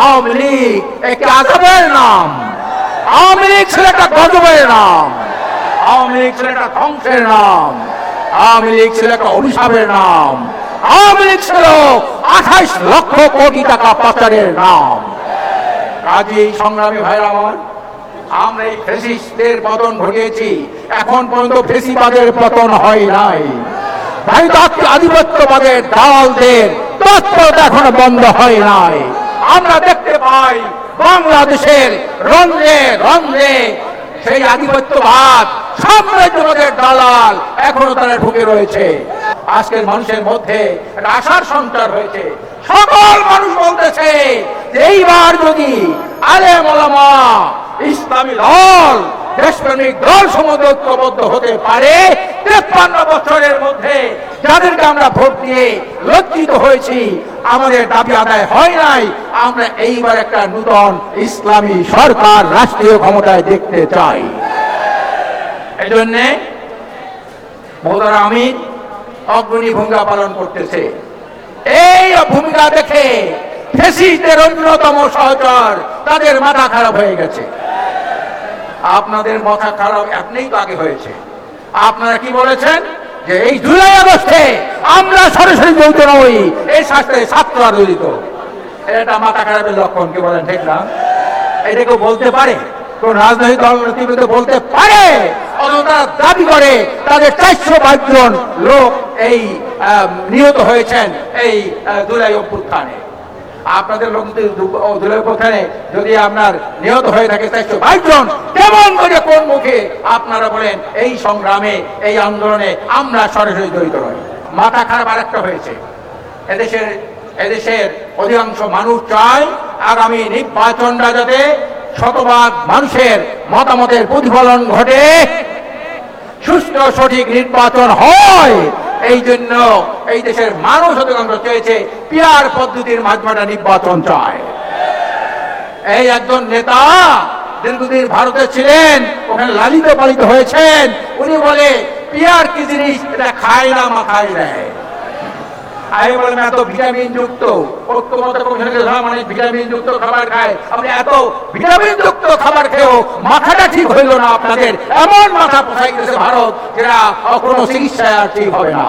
আওয়ামী লীগ একটি আজবের নাম। আওয়ামী লীগ ছিল একটা গজবের নাম। আওয়ামী লীগ ছিল একটা ধ্বংসের নাম। আওয়ামী লীগ ছিল একটা অভিশাপের নাম। আওয়ামী লীগ ছিল আঠাইশ লক্ষ কোটি টাকা পাচারের নাম। কাজী সংগ্রামী ভাইরা আমার, আমরা এই ফেসিস্টদের পতন ঘটিয়েছি। এখন পর্যন্ত ফেসিবাদের পতন হয় নাই। ভাইদাত্য আধিপত্যবাদের দালালদের তৎপরতা এখনও বন্ধ হয় নাই। আমরা দেখতে পাই বাংলাদেশের রন্ধ্রে রন্ধ্রে সেই আধিপত্যবাদ সাম্রাজ্যবাদের দালাল এখনও তারা ঢুকে রয়েছে। আজকের মানুষের মধ্যে আশার সঞ্চার হয়েছে। সকল মানুষ বলতেছে এইবার যদি আলে মোলামা ইসলামী দল, দেশপ্রেমিক দল সমুদ্র ঐক্যবদ্ধ হতে পারে, তেপ্পান্ন বছরের মধ্যে যাদেরকে আমরা ভোট দিয়ে লজ্জিত হয়েছি। আমাদের দাবি আদায় হয় নাই। আমরা এইবার একটা নূতন ইসলামী সরকার রাষ্ট্রীয় ক্ষমতায় দেখতে চাই। আমি অগ্রণী ভূমিকা পালন করতেছে। এই ভূমিকা দেখে ফেসিস্টদের অন্যতম সহচর তাদের মাথা খারাপ হয়ে গেছে। আপনাদের মাথা খারাপ এমনিই তো আগে হয়েছে। আপনারা কি বলেছেন? যে এই জুলাই আগস্টে আমরা সরাসরি জড়িত নই। এই শাস্ত্রে ছাত্ররা জড়িত এটা মাথা খারাপের লক্ষণ, কি বলেন, ঠিক না? এটা কেউ বলতে পারে? কোন রাজনৈতিক দল, নেতৃবৃন্দ বলতে পারে? তারা দাবি করে তাদের চারশো জন লোক এই নিহত হয়েছেন এই জুলাই অভ্যুত্থানে। আপনাদের লোক যদি দু- অভ্যুত্থানে যদি আপনার নিহত হয়ে থাকে চারশো জন, কেমন করে কোন মুখে আপনারা বলেন, এই সংগ্রামে, এই আন্দোলনে আমরা সরাসরি জড়িত নই। মাথা খারাপ আরেকটা হয়েছে। এদেশের এদেশের অধিকাংশ মানুষ চায় আগামী নির্বাচনটা যাতে শতভাগ মানুষের মতামতের প্রতিফলন ঘটে। সুস্থ, সঠিক নির্বাচন হয়। এই জন্য এই দেশের মানুষ অধিকাংশ চেয়েছে পিয়ার পদ্ধতির মাধ্যমে নির্বাচন চায়। এই একজন নেতা দীর্ঘদিন ভারতে ছিলেন, ওখানে লালিত পালিত হয়েছেন। উনি বলে পিয়ার কি জিনিস? এটা খায় না মাথায় দেয় আমি বললাম এত ভিটামিন যুক্ত ঐক্যমত মানে ভিটামিন যুক্ত খাবার খায়। আপনি এত ভিটামিন যুক্ত খাবার খেয়েও মাথাটা ঠিক হইল না আপনাদের। এমন মাথা পোষাই গেছে ভারত, যেটা কোনো চিকিৎসায় ঠিক হবে না।